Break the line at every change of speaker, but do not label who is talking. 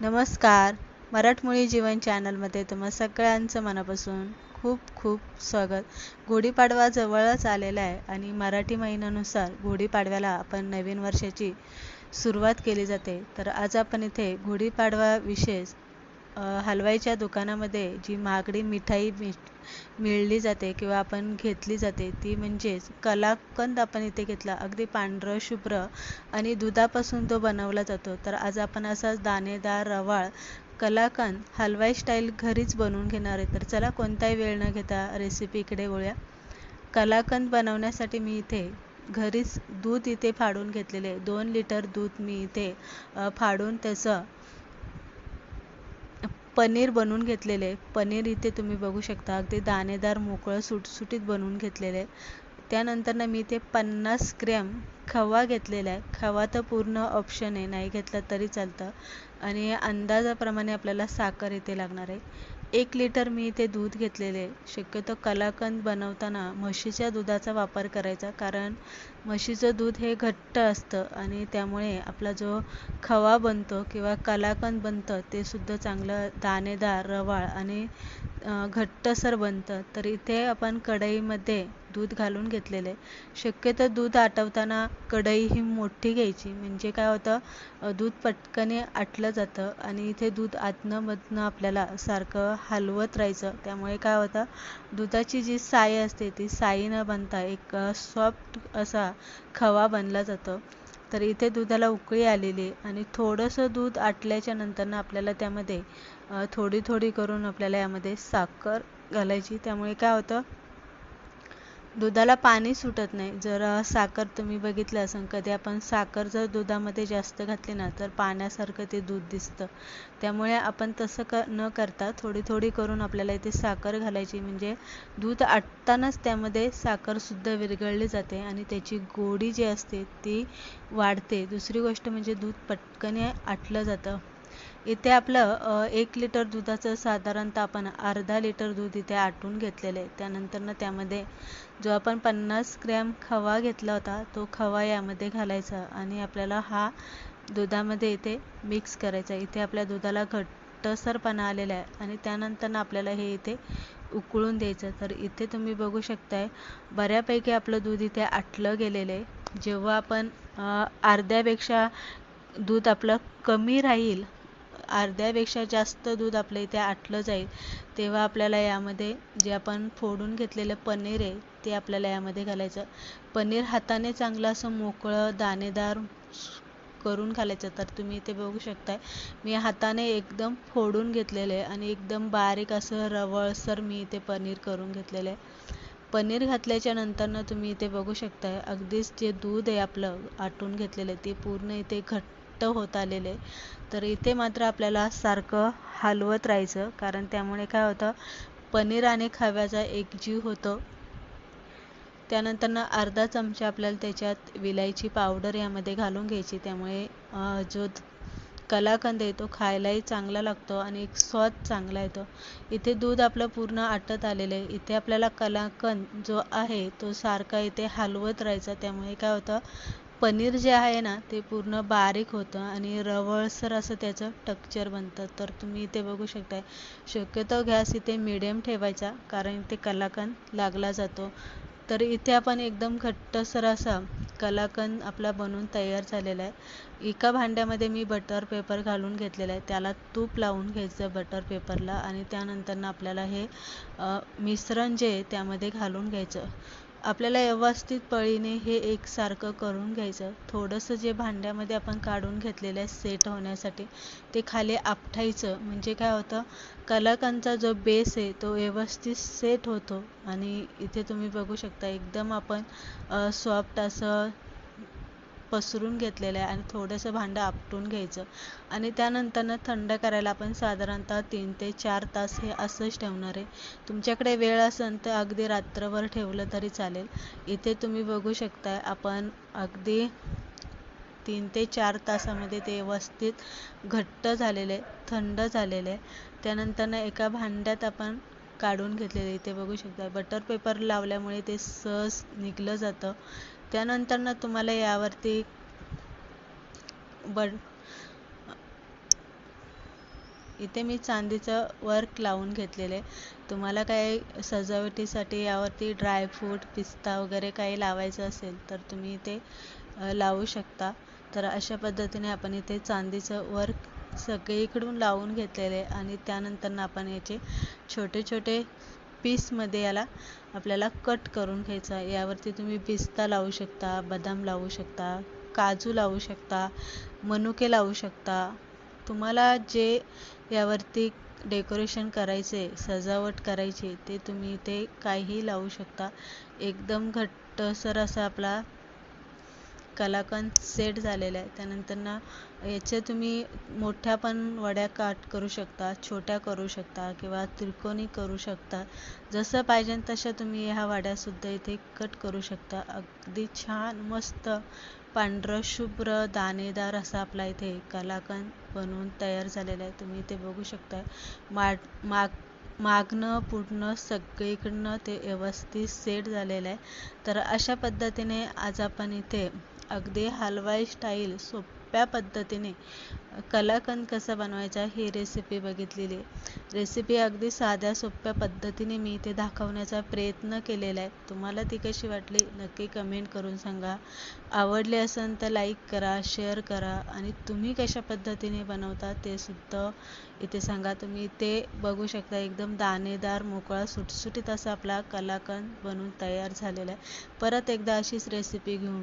नमस्कार. मराठमोळी जीवन चॅनलमध्ये तुम्हा सगळ्यांचं मनापासून खूप खूप स्वागत. गुढीपाडवा जवळच आलेला आहे आणि मराठी महिन्यानुसार गुढीपाडव्याला आपण नवीन वर्षाची सुरुवात केली जाते. तर आज आपण इथे गुढीपाडवा विशेष हलवाईच्या दुकानामध्ये जी महागडी मिठाई मि मिळली जाते किंवा आपण घेतली जाते ती म्हणजेच कलाकंद आपण इथे घेतला. अगदी पांढरं शुभ्र आणि दुधापासून तो बनवला जातो. तर आज आपण असाच दाणेदार रवाळ कलाकंद हलवाई स्टाईल घरीच बनवून घेणार आहे. तर चला कोणताही वेळ न घेता रेसिपी इकडे वळूया. कलाकंद बनवण्यासाठी मी इथे घरीच दूध इथे फाडून घेतलेले दोन लिटर दूध मी इथे फाडून त्याचं पनीर बनवून घेतलेले. पनीर इथे तुम्ही बघू शकता. अगदी दाणेदार मोकळं सुटसुटीत बनवून घेतलेले. त्यानंतर ना मी ते पन्नास ग्रॅम खवा घेतलेला आहे. खवा तर पूर्ण ऑप्शन आहे. नाही घेतला तरी चालतं. आणि अंदाजाप्रमाणे आपल्याला साखर इथे लागणार आहे. एक लिटर मी इथे दूध घेतलेले आहे. शक्यतो कलाकंद बनवताना म्हशीच्या दुधाचा वापर करायचा. कारण म्हशीचं दूध हे घट्ट असतं आणि त्यामुळे आपला जो खवा बनतो किंवा कलाकंद बनतं ते सुद्धा चांगलं दाणेदार रवाळ आणि घट्टसर बनतं. तर इथे आपण कढईमध्ये दूध घालून घेतलेले शक्यतो दूध आटवताना कढई ही मोठी घ्यायची. म्हणजे काय होतं दूध पटकने आटलं जातं आणि इथे दूध आतनंमधनं आपल्याला सारखं हलवत राहायचं. त्यामुळे काय होतं दुधाची जी साय असते ती साई न बनता एक सॉफ्ट असा खवा बनला जातो. तर इथे दुधाला उकळी आलेली आणि थोडंसं दूध आटल्याच्या नंतरनं आपल्याला त्यामध्ये थोडी थोडी करून आपल्याला यामध्ये साखर घालायची. त्यामुळे काय होतं दुधाला पाणी सुटत नाही. जर साखर तुम्ही बघितलं असेल कधी आपण साखर जर दुधामध्ये जास्त घातली ना तर पाण्यासारखं ते दूध दिसतं. त्यामुळे आपण तसं क न करता थोडी थोडी करून आपल्याला इथे साखर घालायची. म्हणजे दूध आटतानाच त्यामध्ये साखरसुद्धा विरघळली जाते आणि त्याची गोडी जी असते ती वाढते. दुसरी गोष्ट म्हणजे दूध पटकन आटलं जातं. इथे आपलं एक लिटर दुधाचं साधारणतः आपण अर्धा लिटर दूध इथे आटून घेतलेलं आहे. त्यानंतरनं त्यामध्ये जो आपण पन्नास ग्रॅम खवा घेतला होता तो खवा यामध्ये घालायचा आणि आपल्याला हा दुधामध्ये इथे मिक्स करायचा इथे आपल्या दुधाला घट्टसरपणा आलेला आहे आणि त्यानंतरनं आपल्याला हे इथे उकळून द्यायचं. तर इथे तुम्ही बघू शकताय बऱ्यापैकी आपलं दूध इथे आटलं गेलेलं आहे. जेव्हा आपण अर्ध्यापेक्षा दूध आपलं कमी राहील अर्ध्यापेक्षा जास्त दूध आपलं इथे आटलं जाईल तेव्हा आपल्याला यामध्ये जे आपण फोडून घेतलेलं पनीर आहे ते आपल्याला यामध्ये घालायचं. पनीर हाताने चांगलं असं मोकळं दाणेदार करून घालायचं. तर तुम्ही इथे बघू शकताय मी हाताने एकदम फोडून घेतलेलं आहे आणि एकदम बारीक असं रवळसर मी इथे पनीर करून घेतलेलं आहे. पनीर घातल्याच्या नंतरनं तुम्ही इथे बघू शकताय अगदीच जे दूध आहे आपलं आटून घेतलेलं ते पूर्ण इथे घट्ट होत आलेले तर इथे मात्र आपल्याला सारखं हलवत राहायचं. कारण त्यामुळे काय होतं पनीर आणि खव्याचा एक जीव होतो. त्यानंतर अर्धा चमचा आपल्याला त्याच्यात विलायची पावडर यामध्ये घालून घ्यायची. त्यामुळे जो कलाकंद आहे तो खायलाही चांगला लागतो आणि एक स्वाद चांगला येतो. इथे दूध आपलं पूर्ण आटत आलेलं आहे. इथे आपल्याला कलाकंद जो आहे तो सारखा इथे हलवत राहायचा. त्यामुळे काय होतं पनीर जे आहे ना ते पूर्ण बारीक होतं आणि रवळसर असं त्याचं टक्चर बनतं. तर तुम्ही इथे बघू शकताय. शक्यतो गॅस इथे मिडियम ठेवायचा कारण इथे कलाकंद लागला जातो. तर इथे आपण एकदम घट्टसर असा कलाकंद आपला बनवून तयार झालेला आहे. एका भांड्यामध्ये मी बटर पेपर घालून घेतलेला आहे. त्याला तूप लावून घ्यायचं बटर पेपरला आणि त्यानंतरनं आपल्याला हे मिश्रण जे आहे त्यामध्ये घालून घ्यायचं. आपल्याला व्यवस्थित पळीने हे एकसारखं करून घ्यायचं. थोडंसं जे भांड्यामध्ये आपण काढून घेतलेलं आहे सेट होण्यासाठी ते खाली आपटायचं. म्हणजे काय होतं कलाकांचा जो बेस आहे तो व्यवस्थित सेट होतो. आणि इथे तुम्ही बघू शकता एकदम आपण सॉफ्ट असं पसरून घेतलेलं आहे आणि थोडंसं भांडं आपटून घ्यायचं. आणि त्यानंतरनं थंड करायला आपण साधारणतः तीन ते चार तास हे असंच ठेवणार आहे. तुमच्याकडे वेळ असेल तर अगदी रात्रभर ठेवलं तरी चालेल. इथे तुम्ही बघू शकताय आपण अगदी तीन ते चार तासामध्ये ते व्यवस्थित घट्ट झालेले थंड झालेले. त्यानंतरनं एका भांड्यात आपण काढून घेतलेले इथे बघू शकता. बटर पेपर लावल्यामुळे ते सहज निघलं जातं. त्यानंतर ना तुम्हाला यावरती बड इथे मी चांदीचं वर्क लावून घेतलेले. तुम्हाला काय सजावटीसाठी यावरती ड्रायफ्रूट पिस्ता वगैरे काही लावायचं असेल तर तुम्ही इथे लावू शकता. तर अशा पद्धतीने आपण इथे चांदीचं वर्क सगळीकडून लावून घेतलेले आणि त्यानंतर आपण याचे छोटे छोटे पीसमध्ये याला आपल्याला कट करून घ्यायचा. यावरती तुम्ही पिस्ता लावू शकता बदाम लावू शकता काजू लावू शकता मनुके लावू शकता. तुम्हाला जे यावरती डेकोरेशन करायचे सजावट करायची ते तुम्ही इथे काहीही लावू शकता. एकदम घट्टसर असा आपला कलाकंद सेट झालेला आहे. त्यानंतर ना याच्या तुम्ही मोठ्या पण वड्या काट करू शकता छोट्या करू शकता किंवा त्रिकोणी करू शकता. जसं पाहिजे तशा तुम्ही ह्या वड्यासुद्धा इथे कट करू शकता. अगदी छान मस्त पांढरं शुभ्र दाणेदार असा आपला इथे कलाकंद बनवून तयार झालेला आहे. तुम्ही इथे बघू शकता. माग माग मागणं पूर्ण सगळीकडनं ते व्यवस्थित सेट झालेलं आहे. तर अशा पद्धतीने आज आपण इथे अगदी हलवाई स्टाईल सोप्या पद्धतीने कलाकंद कसा बनवायचा ही रेसिपी बघितलेली रेसिपी अगदी साध्या सोप्या पद्धतीने मी इथे दाखवण्याचा प्रयत्न केलेला आहे. तुम्हाला ती कशी वाटली नक्की कमेंट करून सांगा. आवडले असेल तर लाईक करा शेअर करा आणि तुम्ही कशा पद्धतीने बनवता ते सुद्धा इथे सांगा. तुम्ही ते बघू शकता. एकदम दाणेदार मोकळा सुटसुटीत असा आपला कलाकंद बनवून तयार झालेला आहे. परत एकदा अशीच रेसिपी घेऊन